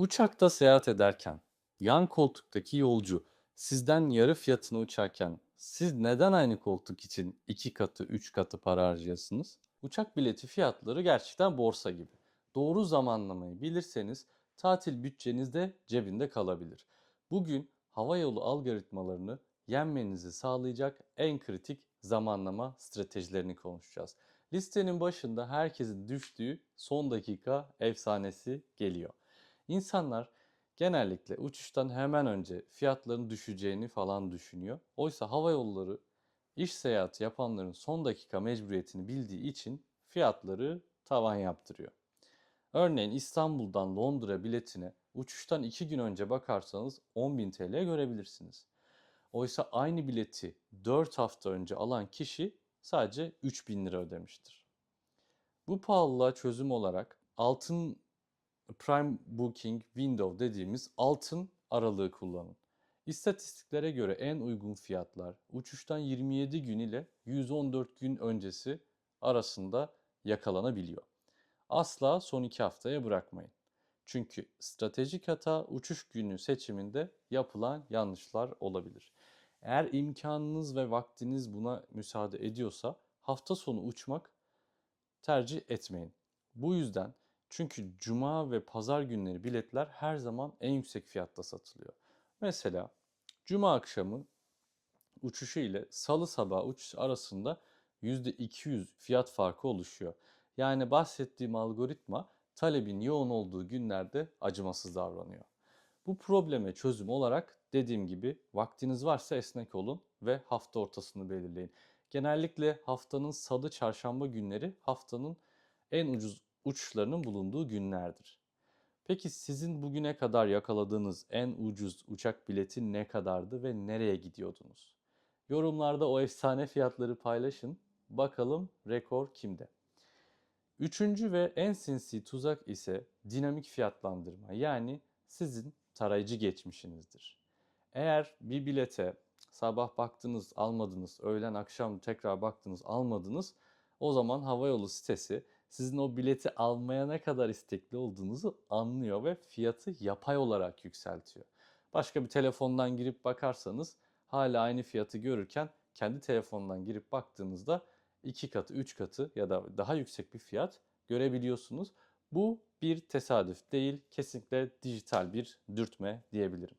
Uçakta seyahat ederken yan koltuktaki yolcu sizden yarı fiyatına uçarken siz neden aynı koltuk için iki katı, üç katı para harcayasınız? Uçak bileti fiyatları gerçekten borsa gibi. Doğru zamanlamayı bilirseniz tatil bütçeniz de cebinde kalabilir. Bugün havayolu algoritmalarını yenmenizi sağlayacak en kritik zamanlama stratejilerini konuşacağız. Listenin başında herkesin düştüğü son dakika efsanesi geliyor. İnsanlar genellikle uçuştan hemen önce fiyatların düşeceğini falan düşünüyor. Oysa hava yolları iş seyahati yapanların son dakika mecburiyetini bildiği için fiyatları tavan yaptırıyor. Örneğin İstanbul'dan Londra biletine uçuştan 2 gün önce bakarsanız 10.000 TL görebilirsiniz. Oysa aynı bileti 4 hafta önce alan kişi sadece 3000 lira ödemiştir. Bu pahalılığa çözüm olarak altın Prime Booking Window dediğimiz altın aralığı kullanın. İstatistiklere göre en uygun fiyatlar uçuştan 27 gün ile 114 gün öncesi arasında yakalanabiliyor. Asla son iki haftaya bırakmayın. Çünkü stratejik hata uçuş günü seçiminde yapılan yanlışlar olabilir. Eğer imkanınız ve vaktiniz buna müsaade ediyorsa hafta sonu uçmak tercih etmeyin. Bu yüzden çünkü cuma ve pazar günleri biletler her zaman en yüksek fiyatta satılıyor. Mesela cuma akşamı uçuşu ile salı sabahı uçuş arasında %200 fiyat farkı oluşuyor. Yani bahsettiğim algoritma talebin yoğun olduğu günlerde acımasız davranıyor. Bu probleme çözüm olarak dediğim gibi vaktiniz varsa esnek olun ve hafta ortasını belirleyin. Genellikle haftanın salı çarşamba günleri haftanın en ucuz uçuşlarının bulunduğu günlerdir. Peki sizin bugüne kadar yakaladığınız en ucuz uçak bileti ne kadardı ve nereye gidiyordunuz? Yorumlarda o efsane fiyatları paylaşın. Bakalım rekor kimde? Üçüncü ve en sinsi tuzak ise dinamik fiyatlandırma yani sizin tarayıcı geçmişinizdir. Eğer bir bilete sabah baktınız almadınız, öğlen akşam tekrar baktınız almadınız o zaman havayolu sitesi sizin o bileti almaya ne kadar istekli olduğunuzu anlıyor ve fiyatı yapay olarak yükseltiyor. Başka bir telefondan girip bakarsanız hala aynı fiyatı görürken kendi telefondan girip baktığınızda iki katı, üç katı ya da daha yüksek bir fiyat görebiliyorsunuz. Bu bir tesadüf değil, kesinlikle dijital bir dürtme diyebilirim.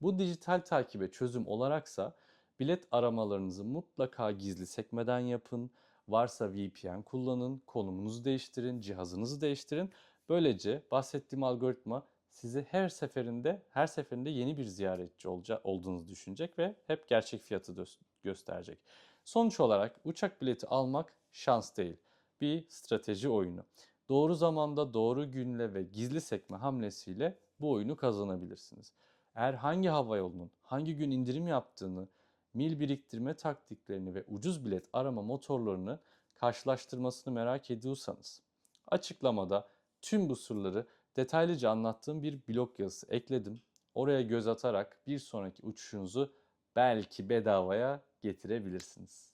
Bu dijital takibe çözüm olaraksa bilet aramalarınızı mutlaka gizli sekmeden yapın. Varsa VPN kullanın, konumunuzu değiştirin, cihazınızı değiştirin. Böylece bahsettiğim algoritma sizi her seferinde her seferinde yeni bir ziyaretçi olca, olduğunuzu düşünecek ve hep gerçek fiyatı gösterecek. Sonuç olarak uçak bileti almak şans değil, bir strateji oyunu. Doğru zamanda, doğru günle ve gizli sekme hamlesiyle bu oyunu kazanabilirsiniz. Eğer hangi hava yolunun hangi gün indirim yaptığını, mil biriktirme taktiklerini ve ucuz bilet arama motorlarını karşılaştırmasını merak ediyorsanız açıklamada tüm bu sırları detaylıca anlattığım bir blog yazısı ekledim. Oraya göz atarak bir sonraki uçuşunuzu belki bedavaya getirebilirsiniz.